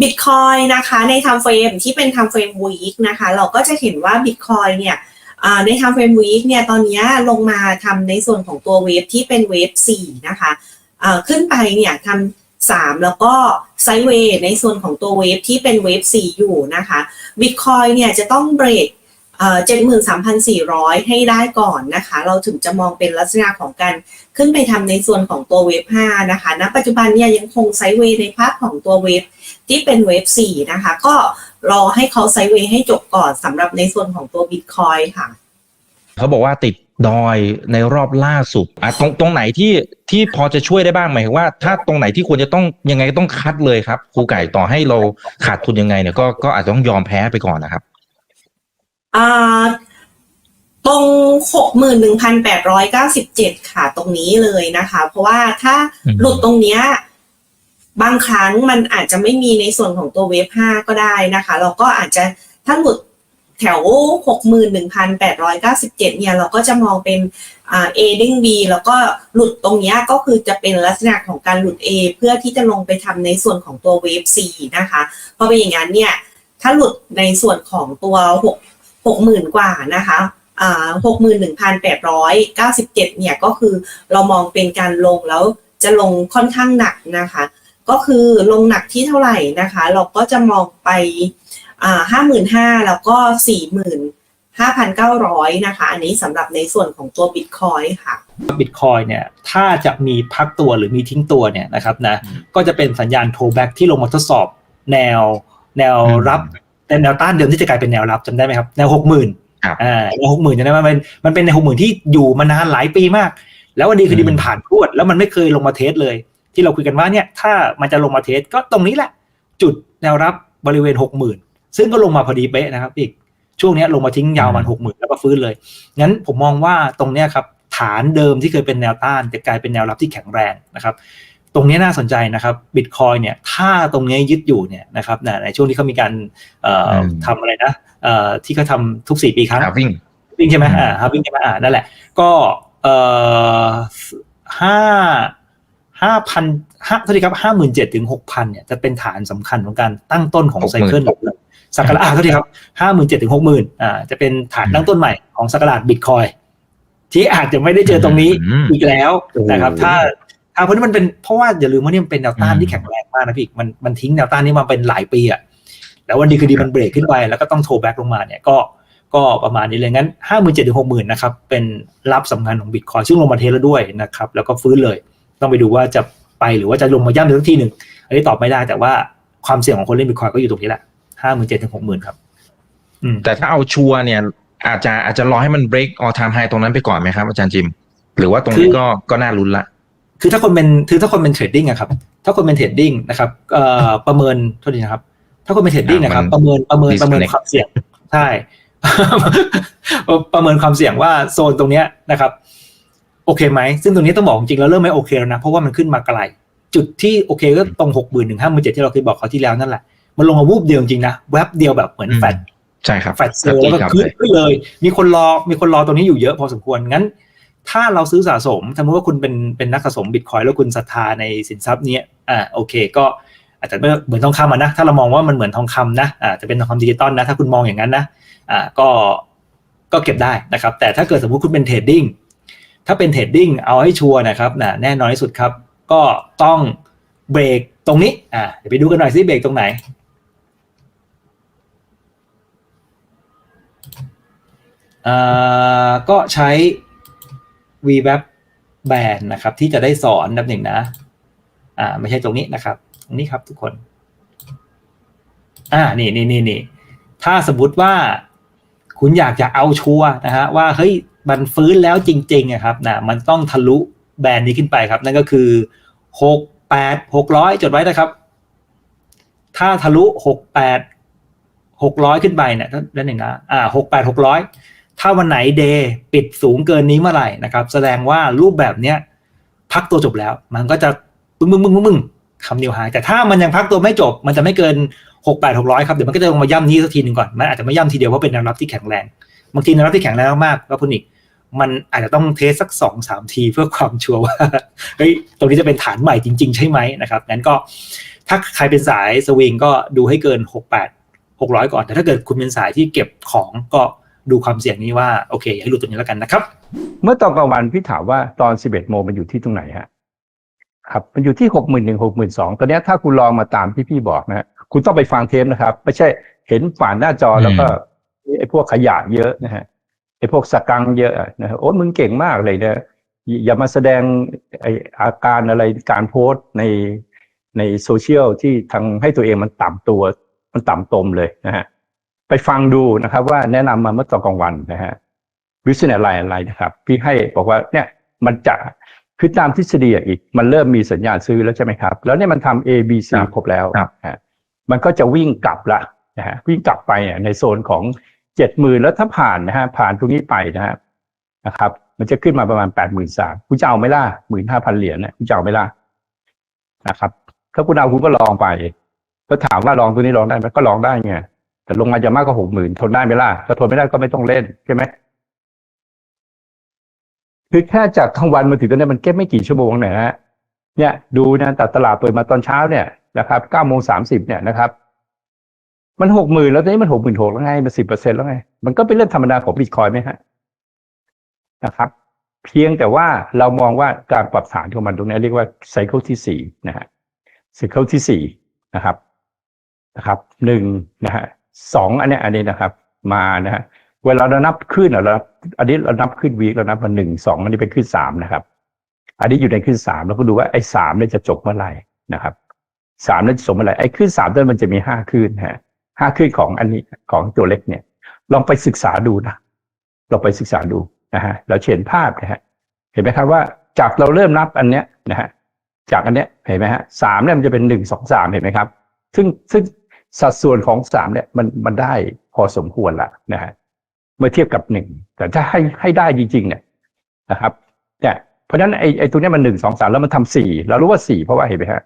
Bitcoin นะคะใน time frame ที่เป็น time frame week นะคะ เราก็จะเห็นว่า Bitcoin เนี่ยใน time frame week เนี่ยตอนนี้ลงมาทำในส่วนของตัวเวฟที่เป็นเวฟ4นะคะขึ้นไปเนี่ยทำ3แล้วก็ไซด์เวย์ในส่วนของตัวเวฟที่เป็นเวฟ4อยู่นะคะ Bitcoin เนี่ยจะต้องเบรกเจ็ดหมื่นสามพันสี่ร้อยให้ได้ก่อนนะคะ เราถึงจะมองเป็นลักษณะของการขึ้นไปทำในส่วนของตัวเวฟ5นะคะณปัจจุบันเนี่ยยังคงไซด์เวย์ในภาพของตัวเวฟ ที่เป็นเวฟ4นะคะ ก็รอให้เขาไซด์เวย์ให้จบก่อนสำหรับในส่วนของตัว Bitcoin ค่ะ เขาบอกว่าติดดอยในรอบล่าสุดอะตรงตรงไหนที่ที่พอจะช่วยได้บ้างหมายถึงว่า ถ้าตรงไหนที่ควรจะต้องยังไงก็ต้องคัดเลยครับครูไก่ต่อให้เราขาดทุนยังไงเนี่ยก็ก็อาจจะต้องยอมแพ้ไปก่อนนะครับอ่าตรงหกหมื่นหนึ่งพันแปดร้อยเก้าสิบเจ็ดค่ะตรงนี้เลยนะคะ เพราะว่าถ้าอืมหลุดตรงเนี้ย บางครั้งมันอาจจะไม่มีในส่วนของตัวเวฟห้าก็ได้นะคะ เราก็อาจจะถ้าหลุดแถวหกหมื่นหนึ่งพันแปดร้อยเก้าสิบเจ็ดเนี่ย เราก็จะมองเป็นอ่า A ดิ้ง B แล้วก็หลุดตรงนี้ก็คือจะเป็นลักษณะของการหลุด A เพื่อที่จะลงไปทำในส่วนของตัวเวฟ C นะคะ เพราะเป็นอย่างนั้นเนี่ย ถ้าหลุดในส่วนของตัวหกหกหมื่นกว่านะคะหกหมื่นหนึ่งพันแปดร้อยเก้าสิบเจ็ดเนี่ยก็คือเรามองเป็นการลงแล้วจะลงค่อนข้างหนักนะคะ ก็คือลงหนักที่เท่าไหร่นะคะ เราก็จะมองไปอ่าห้าหมื่นห้าแล้วก็สี่หมื่นห้าพันเก้าร้อยนะคะ อันนี้สำหรับในส่วนของตัวบิตคอยค่ะบิตคอยเนี่ยถ้าจะมีพักตัวหรือมีทิ้งตัวเนี่ยนะครับนะอืมก็จะเป็นสัญญาณโทแบ็กที่ลงมาทดสอบแนวแนวอืมรับแต่แนวต้านเดิมที่จะกลายเป็นแนวรับจำได้ไหมครับ แนวหกหมื่นครับอ่าแนวหกหมื่นจำได้ไหมมันเป็นมันเป็นในหกหมื่นที่อยู่มานานหลายปีมาก แล้ววันดีคือดีอืมมันผ่านพรวด แล้วมันไม่เคยลงมาเทสเลย ที่เราคุยกันว่าเนี่ยถ้ามันจะลงมาเทสก็ตรงนี้แหละ จุดแนวรับบริเวณหกหมื่นซึ่งก็ลงมาพอดีเป๊ะนะครับ อีกช่วงเนี้ยลงมาทิ้งยาวมันหกหมื่นแล้วก็ฟื้นเลย งั้นผมมองว่าตรงเนี้ยครับฐานเดิมที่เคยเป็นแนวต้านจะกลายเป็นแนวรับที่แข็งแรงนะครับ ตรงเนี้ยน่าสนใจนะครับบิตคอยเนี่ยถ้าตรงเนี้ยยึดอยู่เนี่ยนะครับนะในช่วงที่เขามีการเอ่ออมทำอะไรนะเอ่อที่เขาทำทุกสี่ปีครั้งครับวิ่งวิ่งใช่ไหมอืมอ่าฮาวิ่งใช่ไหมอ่านั่นแหละ ก็เอ่อห้า ห้าพันห้าเท่าไหร่ครับห้าหมื่นเจ็ดถึงหกพันเนี่ยจะเป็นฐานสำคัญของการตั้งต้นของไซเคิลสักการะอ่าเท่าไหร่ครับห้าหมื่นเจ็ดถึงหกหมื่นอ่าจะเป็นฐานตั้งต้นใหม่ของสักการะบิตคอยที่อาจจะไม่ได้เจอตรงนี้อืมอีกแล้วนะครับโอ้โหถ้าถ้าเพราะนี่มันเป็นเพราะว่าอย่าลืมว่านี่มันเป็นแนวต้านอืมที่แข็งแรงมากนะพี่มันมันทิ้งแนวต้านนี้มาเป็นหลายปีอะแล้ววันดีคือดีมันเบรกขึ้นไปแล้วก็ต้องโทรแบ็กลงมาเนี่ยก็ก็ประมาณนี้เลยงั้นห้าหมื่นเจ็ดถึงหกหมื่นนะครับเป็นรับสำคัญของบิตคอยซึ่งลงมาเทสแล้วด้วยนะครับ แล้วก็ฟื้นเลย ต้องไปดูว่าจะไปหรือว่าจะลงมาย่ำในทุกที่หนึ่งอันนี้ตอบไม่ได้แต่ว่าความเสี่ยงของคนเล่นบิตคอยก็อยู่ตรงนี้แหละห้าหมื่นเจ็ดถึงหกหมื่นครับอืมแต่ถ้าเอาชัวร์เนี่ย อาจจะอาจจะรอให้มัน break all time high ตรงนั้นไปก่อนไหมครับอาจารย์จิม หรือว่าตรงนี้คือก็ก็น่าลุ้นละ คือถ้าคนเป็นคือถ้าคนเป็นเทรดดิ้งอะครับ ถ้าคนเป็นเทรดดิ้งนะครับเอ่อประเมินโทษทีนะครับ ถ้าคนเป็นเทรดดิ้งนะครับมันประเมินประเมินประเมิน disconnect ความเสี่ยงใช่ประเมินความเสี่ยงว่าโซนตรงเนี้ยนะครับ โอเคไหม ซึ่งตรงนี้ต้องบอกจริงๆแล้วเริ่มไม่โอเคแล้วนะ เพราะว่ามันขึ้นมาไกล จุดที่โอเคก็ตรงหกหมื่นถึงห้าหมื่นเจ็ดที่เราเคยบอกเขาวที่แล้วนั่นแหละ มันลงมาวูบเดียวจริงๆนะ แวบเดียวแบบเหมือนอืมแฟดใช่ครับแฟลตเซลล์แล้วก็ครับขึ้นขึ้นเลย มีคนรอ มีคนรอตรงนี้อยู่เยอะพอสมควร งั้น ถ้าเราซื้อสะสมสมมติว่าคุณเป็นเป็นนักสะสมบิตคอยแล้วคุณศรัทธาในสินทรัพย์เนี้ยอ่าโอเค ก็อาจจะไม่เหมือนทองคำอะนะ ถ้าเรามองว่ามันเหมือนทองคำนะอ่าจะเป็นทองคำดิจิตอลนะ ถ้าคุณมองอย่างนั้นนะอ่าก็ก็เก็บได้นะครับ แต่ถ้าเกิดสมมุติคุณเป็นเทรดดิ้ง ถ้าเป็นเทรดดิ้งเอาให้ชัวร์นะครับนะแน่นอนที่สุดครับ ก็ต้องเบรกตรงนี้อ่าเดี๋ยวไปดูกันหน่อยซิเบรกตรงไหนอ่าก็ใช้ VWeb Band นะครับ ที่จะได้สอนนับหนึ่งนะอ่าไม่ใช่ตรงนี้นะครับ ตรงนี้ครับทุกคน อ่านี่นี่นี่นี่ถ้าสมมติว่าคุณอยากจะเอาชัวร์นะฮะว่าเฮ้ย มันฟื้นแล้วจริงๆอะครับนะมันต้องทะลุแบรนด์นี้ขึ้นไปครับ นั่นก็คือหกแปดหกร้อยจดไว้นะครับ ถ้าทะลุหกแปดหกร้อยขึ้นไปเนี่ยนั่นเองนะอ่าหกแปดหกร้อยถ้าวันไหนเดย์ปิดสูงเกินนี้เมื่อไหร่นะครับ แสดงว่ารูปแบบเนี้ยพักตัวจบแล้ว มันก็จะปึ้งปึ้งปึ้งปึ้งทำนิวไฮแต่ถ้ามันยังพักตัวไม่จบ มันจะไม่เกินหกแปดหกร้อยครับเดี๋ยวมันก็จะลงมาย่ำนี้สักทีหนึ่งก่อนมันอาจจะไม่ย่ำทีเดียวเพราะเป็นแนวรับที่แข็งแรงบางทีแนวรับที่แข็งแรงมากๆก็พูดอีก มันอาจจะต้องเทสสักสองสามทีเพื่อความชัวร์ว่าเฮ้ยตรงนี้จะเป็นฐานใหม่จริง ๆ ใช่ไหมนะครับงั้นก็ถ้าใครเป็นสายสวิงก็ดูให้เกินหกแปดหกร้อยก่อน แต่ถ้าเกิดคุณเป็นสายที่เก็บของก็ดูความเสี่ยงนี้ว่าโอเคอย่าให้หลุดตรงนี้แล้วกันนะครับ เมื่อตอนกลางวันพี่ถามว่าตอน 11 โมงมันอยู่ที่ตรงไหนฮะครับมันอยู่ที่6 1 0 0 0 6 2 0 0 0ตอนเนี้ยถ้าคุณลองมาตามที่พี่บอกนะฮะคุณต้องไปฟังเทปนะครับ ไม่ใช่เห็นฝ่านหน้าจอแล้วก็ไอ้พวกขยะเยอะนะฮะ ไอ้พวกสกังเยอะนะฮะโอ้มึงเก่งมากเลยนะอย่าอย่ามาแสดงไอ้อาการอะไรการโพสต์ในในโซเชียลที่ทางให้ตัวเองมันต่ำตัวมันต่ำตมเลยนะฮะไปฟังดูนะครับ ว่าแนะนำมาเมื่อตอนกลางวันนะฮะวิสัยอะไรอะไรนะครับ พี่ให้บอกว่าเนี่ยมันจะคือตามทฤษฎีอะอีก มันเริ่มมีสัญญาณซื้อแล้วใช่ไหมครับ แล้วเนี่ยมันทำ A B C ครับครบแล้วครับฮะมันก็จะวิ่งกลับละนะฮะวิ่งกลับไปอะในโซนของ เจ็ดหมื่นแล้วถ้าผ่านนะฮะผ่านตรงนี้ไปนะฮะนะครับ มันจะขึ้นมาประมาณแปดหมื่นสามคุณจะเอาไหม่ล่ะหมื่นห้าพันเหรียญเนี่ยคุณจะเอาไหม่ล่ะนะครับ ถ้าคุณเอาคุณก็ลองไปก็ถามว่าลองตัวนี้ลองได้ไหมก็ลองได้ไงแต่ลงมาจะมากกว่าหกหมื่นทนได้ไหมล่ะถ้าทนไม่ได้ก็ไม่ต้องเล่นใช่ไหมคือแค่จากกลางวันมาถึงตอนนี้มันแค่ไม่กี่ชั่วโมงเนี่ยนะฮะเนี่ยดูนะแต่ตลาดเปิดมาตอนเช้าเนี่ยนะครับเก้าโมงสามสิบเนี่ยนะครับ มันหกหมื่นแล้วตอนนี้มันหกหมื่นหกแล้วไง มันสิบเปอร์เซ็นแล้วไง มันก็เป็นเรื่องธรรมดาของบิตคอยน์ไหมฮะนะครับ เพียงแต่ว่าเรามองว่าการปรับฐานของมันตรงนี้เรียกว่าไซเคิลที่สี่นะฮะไซเคิลที่สี่นะครับนะครับหนึ่งนะฮะสองอันนี้อันนี้นะครับ มานะฮะเวลาเรานับขึ้นเราอันนี้เรานับขึ้นวีคเรานับมาหนึ่งสองอันนี้เป็นขึ้นสามนะครับ อันนี้อยู่ในขึ้นสามเราก็ดูว่าไอ้สามเนี่ยจะจบเมื่อไหร่นะครับสามเนี่ยจะจบเมื่อไหร่ไอ้ขึ้นสามเนี่ยมันจะมีห้าขึ้นฮะ ห้าขึ้นของอันนี้ของตัวเล็กเนี่ย ลองไปศึกษาดูนะลองไปศึกษาดูนะฮะเราเห็นภาพนะฮะเห็นไหมครับว่าจากเราเริ่มนับอันเนี้ยนะฮะจากอันเนี้ยเห็นไหมฮะสามเนี่ยมันจะเป็นหนึ่งสองสามเห็นไหมครับ ซึ่งซึ่งสัดส่วนของสามเนี่ยมันมันได้พอสมควรละนะฮะเมื่อเทียบกับหนึ่งแต่ถ้าให้ให้ได้จริงๆเนี่ยนะครับเนี่ยเพราะฉะนั้นไอ้ไอ้ตัวเนี้ยมันหนึ่งสองสามแล้วมันทำสี่เรารู้ว่าสี่เพราะว่าเห็นไหมฮะ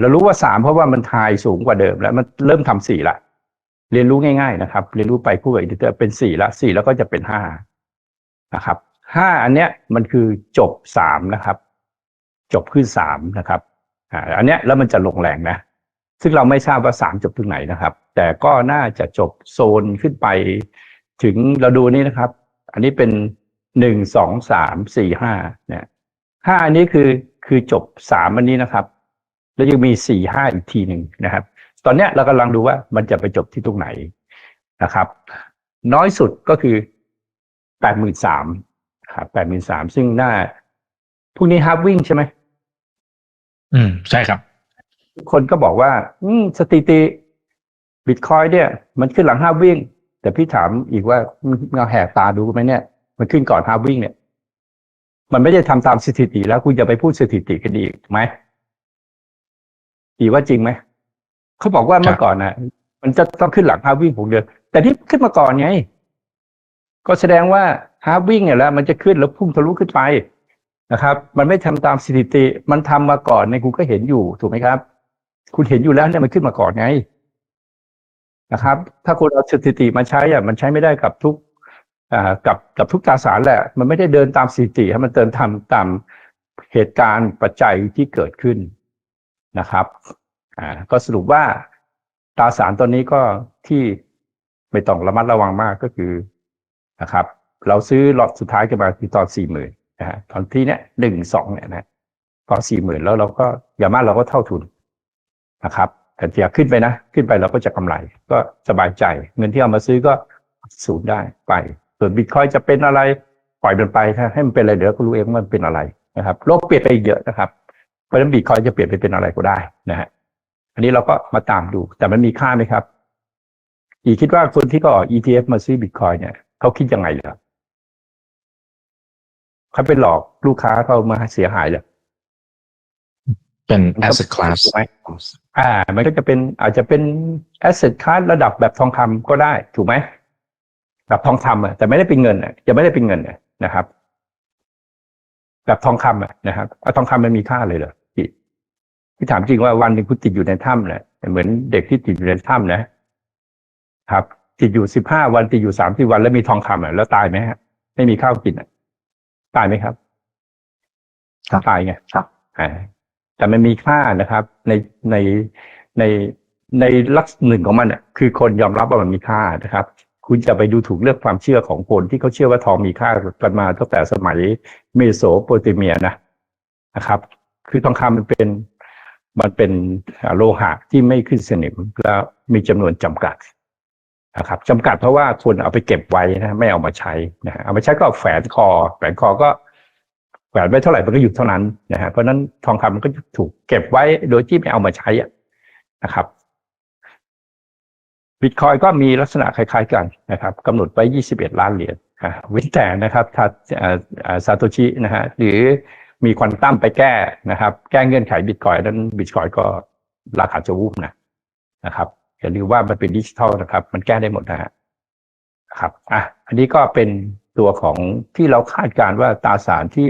เรารู้ว่าสามเพราะว่ามันทายสูงกว่าเดิมแล้วมันเริ่มทำสี่ละ เรียนรู้ง่ายๆนะครับ เรียนรู้ไปคู่กับอินเตอร์เป็นสี่ละสี่แล้วก็จะเป็นห้านะครับห้าอันเนี้ยมันคือจบสามนะครับ จบขึ้นสามนะครับอ่าอันเนี้ยแล้วมันจะลงแรงนะ ซึ่งเราไม่ทราบว่าสามจบตรงไหนนะครับ แต่ก็น่าจะจบโซนขึ้นไป ถึงเราดูนี่นะครับ อันนี้เป็นหนึ่งสองสามสี่ห้าเนี่ยห้าอันนี้คือคือจบสามอันนี้นะครับ แล้วยังมีสี่ห้าอีกทีหนึ่งนะครับ ตอนเนี้ยเรากำลังดูว่ามันจะไปจบที่ตรงไหนนะครับ น้อยสุดก็คือแปดหมื่นสามครับแปดหมื่นสามซึ่งน่าพรุ่งนี้ฮาร์ปวิ่งใช่ไหมอืม ใช่ครับ คนก็บอกว่า อืมสถิติบิตคอยเนี่ย มันขึ้นหลังห้าวิ่ง แต่พี่ถามอีกว่าเงาแหกตาดูไหมเนี่ย มันขึ้นก่อนห้าวิ่งเนี่ย มันไม่ได้ทำตามสถิติแล้วคุณจะไปพูดสถิติกันอีกไหม อีว่าจริงไหมเขาบอกว่าเมื่อก่อนนะมันจะต้องขึ้นหลังห้าวิ่งผมเดือน แต่ที่ขึ้นมาก่อนไงก็แสดงว่าฮาวิ่งเนี่ยแหล้วมันจะขึ้นแล้วพุ่งทะลุขึ้นไปนะครับ มันไม่ทำตามสถิติ มันทำมาก่อนในคุณก็เห็นอยู่ถูกไหมครับ คุณเห็นอยู่แล้วเนี่ยมันขึ้นมาก่อนไงนะครับ ถ้าคุณเอาสถิติมาใช้อะมันใช้ไม่ได้กับทุกอ่ากับกับทุกตราสารแหละ มันไม่ได้เดินตามสถิติให้มันเดินทำตามเหตุการณ์ปัจจัยที่เกิดขึ้น นะครับอ่าก็สรุปว่าตราสารตัวนี้ก็ที่ไม่ต้องระมัดระวังมากก็คือนะครับ เราซื้อล็อตสุดท้ายกันมาคือตอนสี่หมื่นนะฮะตอนที่เนี้ยหนึ่งสองเนี่ยนะตอนสี่หมื่นแล้วเราก็อย่ามากเราก็เท่าทุนนะครับแต่อย่าขึ้นไปนะ ขึ้นไปเราก็จะกำไร ก็สบายใจ เงินที่เอามาซื้อก็ศูนย์ได้ไปส่วนบิตคอยจะเป็นอะไรปล่อยมันไปถ้าให้มันเป็นอะไรเดี๋ยวก็รู้เองว่ามันเป็นอะไรนะครับ โลกเปลี่ยนไปเยอะนะครับ ราะฉะนั้นบิตคอยจะเปลี่ยนไปเป็นอะไรก็ได้นะฮะอันนี้เราก็มาตามดู แต่มันมีค่าไหมครับ อีคิดว่าคนที่ก็ออก ETF มาซื้อบิตคอยเนี่ยเขาคิดยังไงเหรอเขาไปหลอกลูกค้าเขามาเสียหายเหรอเป็นมันก็ asset class ถูกไหมอ่า มันก็จะเป็นอาจจะเป็น asset class ระดับแบบทองคำก็ได้ถูกไหมแบบทองคำอะแต่ไม่ได้เป็นเงินอะจะไม่ได้เป็นเงินอะนะครับ แบบทองคำอะนะครับเอาทองคำมันมีค่าเลยเหรอ พี่พี่ถามจริงว่าวันหนึ่งคุณติดอยู่ในถ้ำเนี่ยเหมือนเด็กที่ติดอยู่ในถ้ำนะครับ ติดอยู่สิบห้าวันติดอยู่สามสิบวันแล้วมีทองคำอะแล้วตายไหมฮะไม่มีข้าวกินอะตายไหมครับครับตายไงครับอ่าแต่มันมีค่านะครับ ในในในในลักษณะหนึ่งของมันอะ คือคนยอมรับว่ามันมีค่านะครับ คุณจะไปดูถูกเรื่องความเชื่อของคนที่เขาเชื่อว่าทองมีค่ากันมาตั้งแต่สมัยเมโสโปเตเมียนะนะครับ คือทองคำมันเป็น มันเป็นโลหะที่ไม่ขึ้นสนิมแล้วมีจำนวนจำกัดนะครับจำกัดเพราะว่าคนเอาไปเก็บไว้นะไม่เอามาใช้นะฮะเอามาใช้ก็แฝนคอแฝนคอก็แฝนไว้เท่าไหร่มันก็อยู่เท่านั้นนะฮะเพราะนั้นทองคำมันก็ถูกเก็บไว้โดยที่ไม่เอามาใช้นะครับบิตคอยก็มีลักษณะคล้ายๆกันนะครับกำหนดไว้ 21 ล้านเหรียญว้นแต่นะครับถ้าซาโตชินะฮะหรือ มีควอนตัมไปแก้นะครับ แก้เงื่อนไขบิตคอยนั้นบิตคอยก็ราคาจะวูบนะนะครับอย่าลืมว่ามันเป็นดิจิทัลนะครับ มันแก้ได้หมดนะฮะครับอะอันนี้ก็เป็นตัวของที่เราคาดการว่าตาสารที่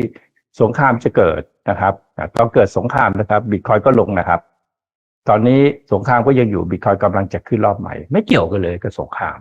สงครามจะเกิดนะครับอะตอนเกิดสงครามนะครับบิตคอยก็ลงนะครับ ตอนนี้สงครามก็ยังอยู่บิตคอยกำลังจะขึ้นรอบใหม่ ไม่เกี่ยวกันเลยกับสงคราม